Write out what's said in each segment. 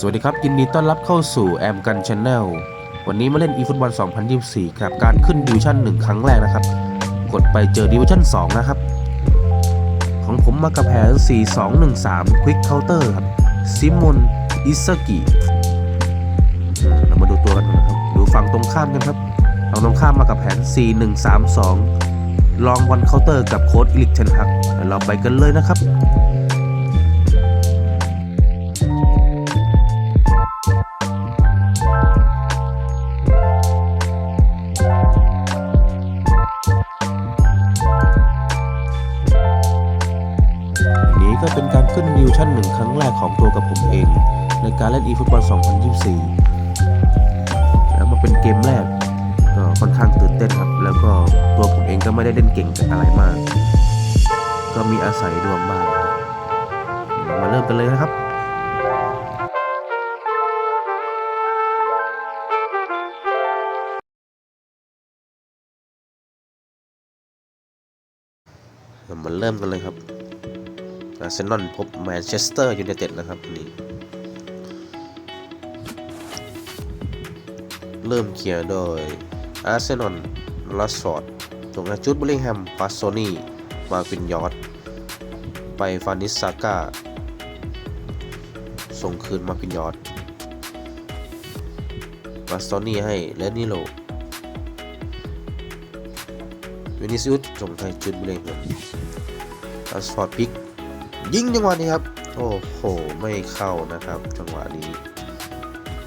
สวัสดีครับ ยินดีต้อนรับเข้าสู่แอมกันชาแนลวันนี้มาเล่น eFootball 2024กับ การขึ้นดิวิชั่น 1 ครั้งแรกนะครับ กดไปเจอดิวิชั่น 2 นะครับ ของผมมากับแผน 4213 Quick Counter ครับซิมอนอิซากิเรามาดูตัวกันนะครับ ดูฝั่งตรงข้ามกันครับฝั่งตรงข้ามมากับแผน 4132 ลองวันเคาน์เตอร์กับโค้ดอิลิกเทนฮักเราไปกันเลยนะครับ ก็เป็นการขึ้นดิวชั่นหนึ่งครั้งแรกของตัวกับผมเอง ในการเล่น eFootball 2024 แล้วมาเป็นเกมแรก ก็ค่อนข้างตื่นเต้นครับ แล้วก็ตัวผมเองก็ไม่ได้เล่นเก่งอะไรมาก ก็มีอาศัยดวงบ้างมาเริ่มกันเลยนะครับมาเริ่มกันเลยครับ อาร์เซนอลพบแมนเชสเตอร์ยูไนเต็ดนะครับนี่เริ่มเคียร์โดยอาร์เซนอลลัสฟอร์ดส่งให้จุดบลลิงแฮมปาโซนี่มาฟินยอร์ดไปฟานิสซาก้าส่งคืนมาฟินยอร์ดปาโซนี่ให้เลนิโลวินิซิอุสส่งให้จุดบลลิงแฮมลัสฟอร์ดพิก ยิงจังหวะนี้ครับ โอ้โห ไม่เข้านะครับ จังหวะนี้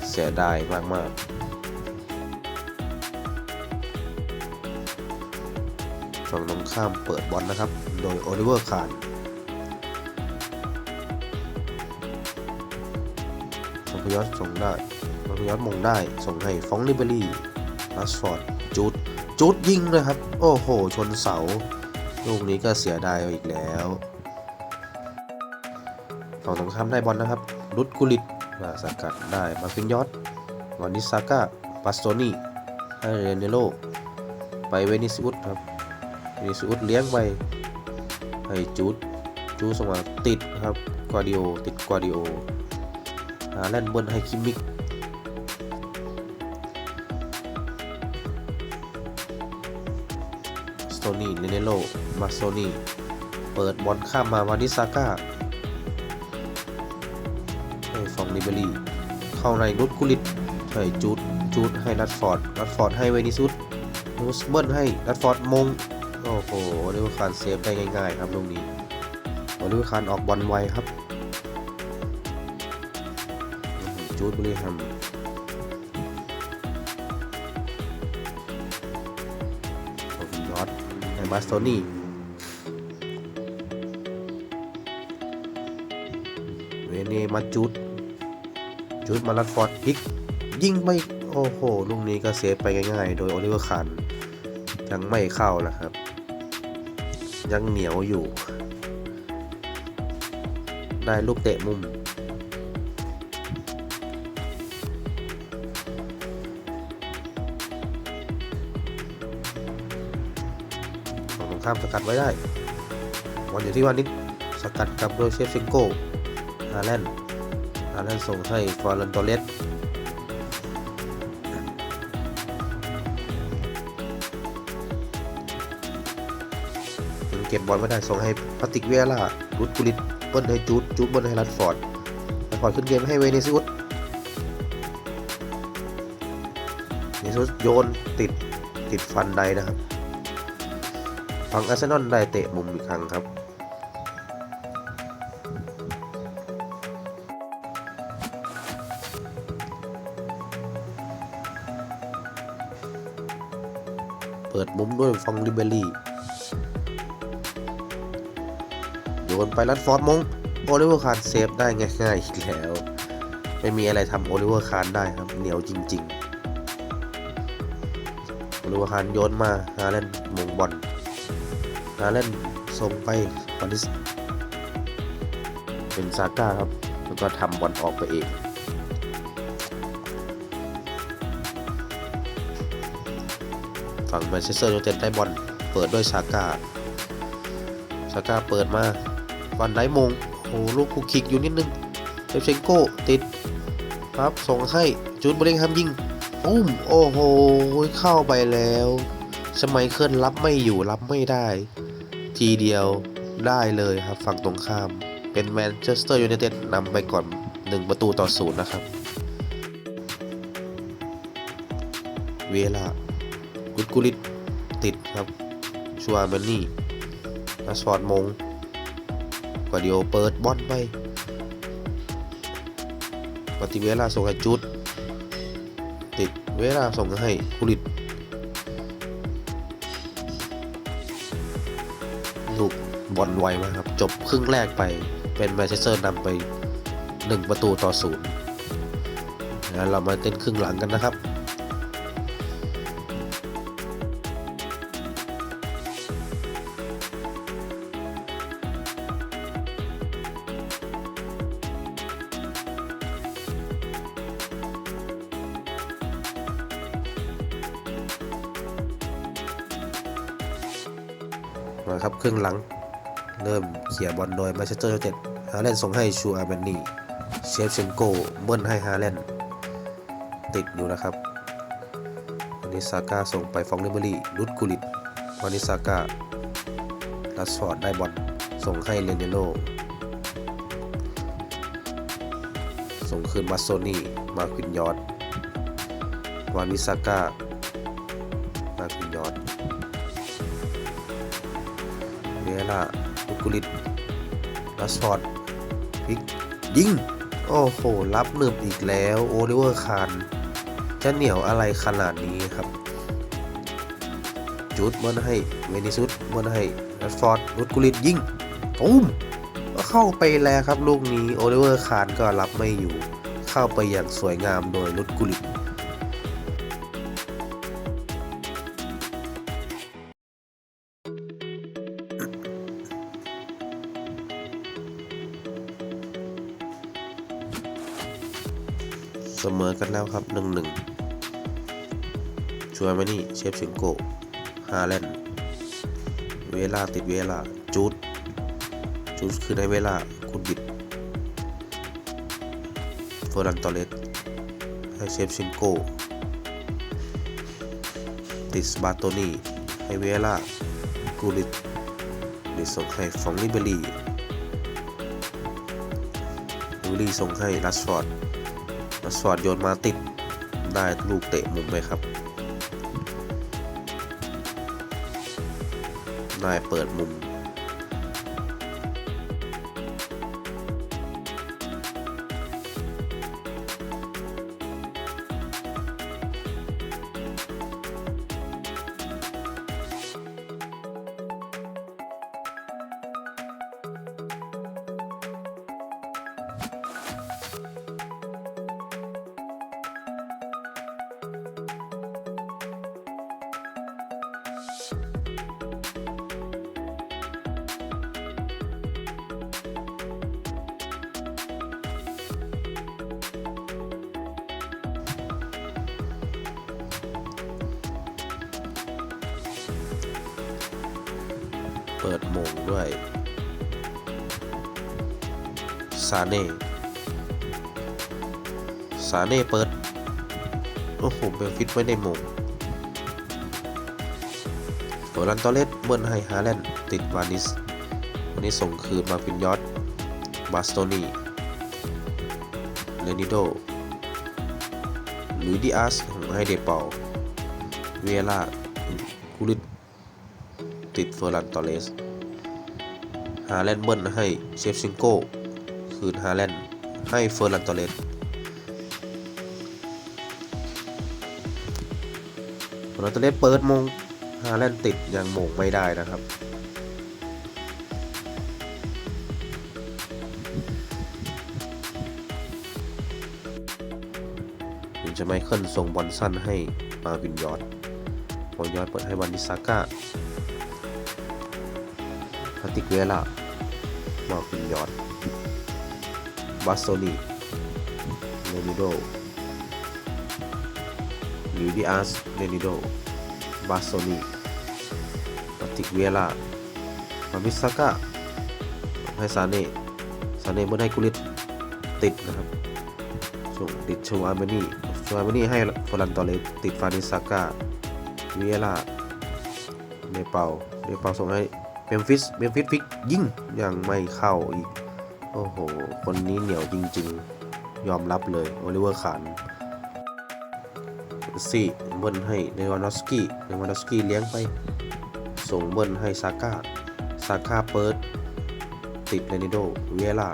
เสียดายมากๆฝั่งตรงข้ามเปิดบอลนะครับ โดยโอลิเวอร์คาร์นสมพยศส่งได้สมพยศมงได้ ส่งให้ฟองลิเบอรี่ลัสฟอร์ดจูดจูดยิงเลยครับ โอ้โห ชนเสา ลูกนี้ก็เสียดายอีกแล้ว ฝั่งตรงข้ามได้บอลนะครับรุดกุลิตมาสกัดได้มาฟินยอดวานิซาก้าปาสโตนี่ให้เรเนโล ไปเวนิซิอุสครับเวนิซิอุสเลี้ยงไปให้จูดจูดสมาติดนะครับกวาดิโอติดกวาดิโอหาแลนเบิร์นให้คิมิกสโตนี่เรเนโลมาสโตนี่เปิดบอลข้ามมาวานิซาก้า เบอรี่ เข้าในรุดกุลิตให้จูดจูดให้รัดฟอร์ดรัดฟอร์ดให้เวนิซุสนูสเบิลให้รัดฟอร์ดมง โอ้โหลิเวอร์คานเซฟได้ง่ายๆครับลูกนี้โอลิเวอร์คานออกบอลไวครับ จูดบรีแฮมโอ้ยอดให้มาสโตนี่เวเนมาจุดุดมาลัดฟอร์ดพิกยิงไม่โอ้โหลูกนี้ก็เซฟไปง่ายๆ โดยโอลิเวอร์คันยังไม่เข้านะครับ ยังเหนียวอยู่ ได้ลูกเตะมุมฝั่งตรงข้ามสกัดไว้ได้บอลอยู่ที่วานิชสกัดกับโดยเชฟเชนโกฮาแลนด์ ฮาแลนด์ส่งให้ฟอร์ลันโตเลสเก็บบอลไม่ได้ส่งให้พาติกเวียร่ารุดกุลิตเบิ้ลให้จูดจูดเบิ้ลให้รัดฟอร์ดรัดฟอร์ดขึ้นเกมให้เวเนซิอุสเวเนซิอุสโยนติดติดฟันไดนะครับ ฝั่งอาร์เซนอลได้เตะมุมอีกครั้งครับ มุมด้วยฟองลิเบรี่โยนไปรัดฟอร์ดมงโอลิเวอร์คานเซฟได้ง่ายๆอีกแล้ว ไม่มีอะไรทำโอลิเวอร์คานได้ครับ เหนียวจริงๆโอลิเวอร์คานโยนมาฮาแลนมงบอลฮาแลนส่งไปบอลิสเป็นซาก้าครับ แล้วก็ทำบอลออกไปเอง ฝั่งแมนเชสเตอร์ยูไนเต็ดได้บอลเปิดด้วยซาก้าซาก้าเปิดมาบอลได้มงโอ้ลูกคูคิกอยู่นิดนึงเชฟเชนโก้ติดครับส่งให้จูดบริงแฮมยิงอุ้มโอ้โหเข้าไปแล้วชไมเคิลรับไม่อยู่รับไม่ได้ ทีเดียวได้เลยครับฝั่งตรงข้าม เป็นแมนเชสเตอร์ยูไนเต็ดนำไปก่อน 1 ประตูต่อศูนย์นะครับ เวลา กุดกุลิตติดครับชัวร์แมนนี่ลัสอร์ดมงกวาดิโอเปิดบอลไปปฏิเวลาส่งให้จุด ติดเวลาส่งให้กุลิตลูกบอลไวมากครับ จบครึ่งแรกไปเป็นแมนเชสเตอร์นำไป 1 ประตูต่อศูนย์แล้วเรามาเต้นครึ่งหลังกันนะครับ มาครับครึ่งหลัง เริ่มเขี่ยบอลโดยแมนเชสเตอร์ยูไนเต็ดฮาแลนด์ส่งให้ชูอาร์เบนนี่เชฟเชนโกเบิ้ลให้ฮาแลนด์ติดอยู่นะครับวานิซาก้าส่งไปฟองเลเบอรี่ลุดกุลิตวานิซาก้าลัสฟอร์ดได้บอลส่งให้เลเนโลส่งคืนมาโซนี่มาควินยอร์ดวานิซาก้า ล่าลุกุลิตลัสฟอร์ดพิกยิง โอ้โห รับหนึบอีกแล้ว โอลิเวอร์คานจะเหนียวอะไรขนาดนี้ครับ จุดเบิ้ลให้เวนิซุสเบิ้ลให้ลัสฟอร์ดลุดกุลิตยิงตุ้มก็เข้าไปแล้วครับ ลูกนี้โอลิเวอร์คานก็รับไม่อยู่ เข้าไปอย่างสวยงามโดยลุดกุลิต เสมอกันแล้วครับหนึ่งหนึ่งชัวร์มานี่เชฟชิงโกฮาแลนด์เวลาติดเวลาจูดจูดคือในเวลาคุณบิดเฟอร์นันตอเลสให้เชฟชิงโกติสบาโตนีให้เวลากูลิตดิส่งให้ฟองลิเบรีลิเบรีส่งให้ลัสฟอร์ด มาสอดโยนมาติดได้ลูกเตะมุมไหมครับนายเปิดมุม เปิดโมงด้วยซาเน่ซาเน่เปิด โอ้โหเบลฟิตไว้ในโมงโฟรันตอเลสเบิ้ลให้ฮาแลนด์ติดวานิสวันนี้ส่งคืนมาฟินยอตบาสโตนีเลนิโดลุยดิอาสให้เดเปาเวลากุลิต ติดเฟอร์รันตอเลสฮาแลนด์เบิ้ลให้เชฟชิงโก้คืนฮาแลนด์ให้เฟอร์รันตอเลสเฟอร์รันตอเลสเปิดมงฮาแลนด์ติดยังมงไม่ได้นะครับถึงจะไม่เคลื่อนส่งบอลสั้นให้มาวินยอดบอลยอดเปิดให้วานิซาก้า ติกเวล่ามาคินยอดบาสโซนีเนนิโดลิดิอาสเนนิโดบาสโซนีพาติกเวล่ามามิซาก้าให้ซาเน่ซาเน่เมื่อให้กุลิตติดนะครับชส่งติดโชอาร์เมนี่โชอาร์เมนี่ให้ฟอรันตอเลติดฟานิสซาก้าวิเอล่าเนเปาเนเปาส่งให้ มมฟิสเมมฟิสพลิกยิงยังไม่เข้าอีก โอ้โห คนนี้เหนียวจริง ๆ ยอมรับเลยโอลิเวอร์ขานสี่เบิ้ลให้เนวานอสกี้เนวานอสกี้เลี้ยงไป ส่งเบิ้ลให้ซาก้าซาก้าเปิดติดเรนิโดเวียล่า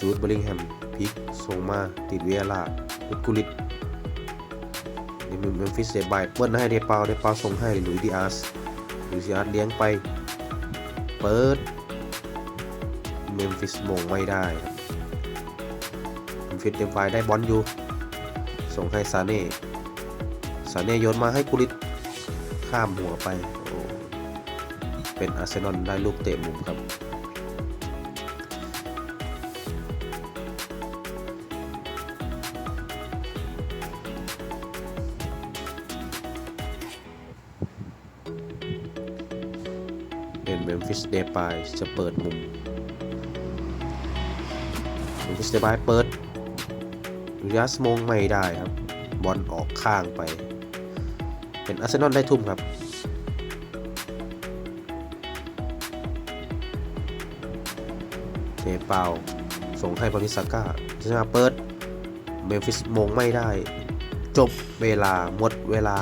จูดเบลลิงแฮมพิกส่งมาติดเวียล่าอุดกุลิตเมมฟิสเดบายเบิ้ลให้เดปาวเดปาวส่งให้หลุยดิอาส หลุยส์ดิอาสเลี้ยงไป เปิด เมมฟิสมงไม่ได้เมมฟิสเดมไฟได้บอลอยู่ ส่งให้ซาเน่ซาเน่โยนมาให้กุลิตข้ามหัวไป เป็นอาร์เซนอลได้ลูกเตะมุมครับ เดปายจะเปิดมุมเมมฟิสเดปายเปิดยูยัสมงไม่ได้ครับ บอลออกข้างไป เป็นอาร์เซนอลได้ทุ่มครับเทเปาส่งให้บริสาก้าพิซาเปิด เมมฟิสมงไม่ได้ จบเวลาหมดเวลา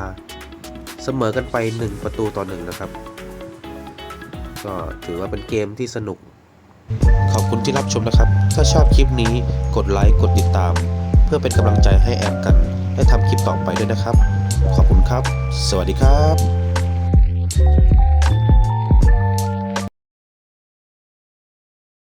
เสมอกันไป 1 ประตูต่อหนึ่งนะครับ ก็ถือว่าเป็นเกมที่สนุก ขอบคุณที่รับชมนะครับ ถ้าชอบคลิปนี้กดไลค์กดติดตาม เพื่อเป็นกำลังใจให้แอมกัน ได้ทำคลิปต่อไปด้วยนะครับ ขอบคุณครับ สวัสดีครับ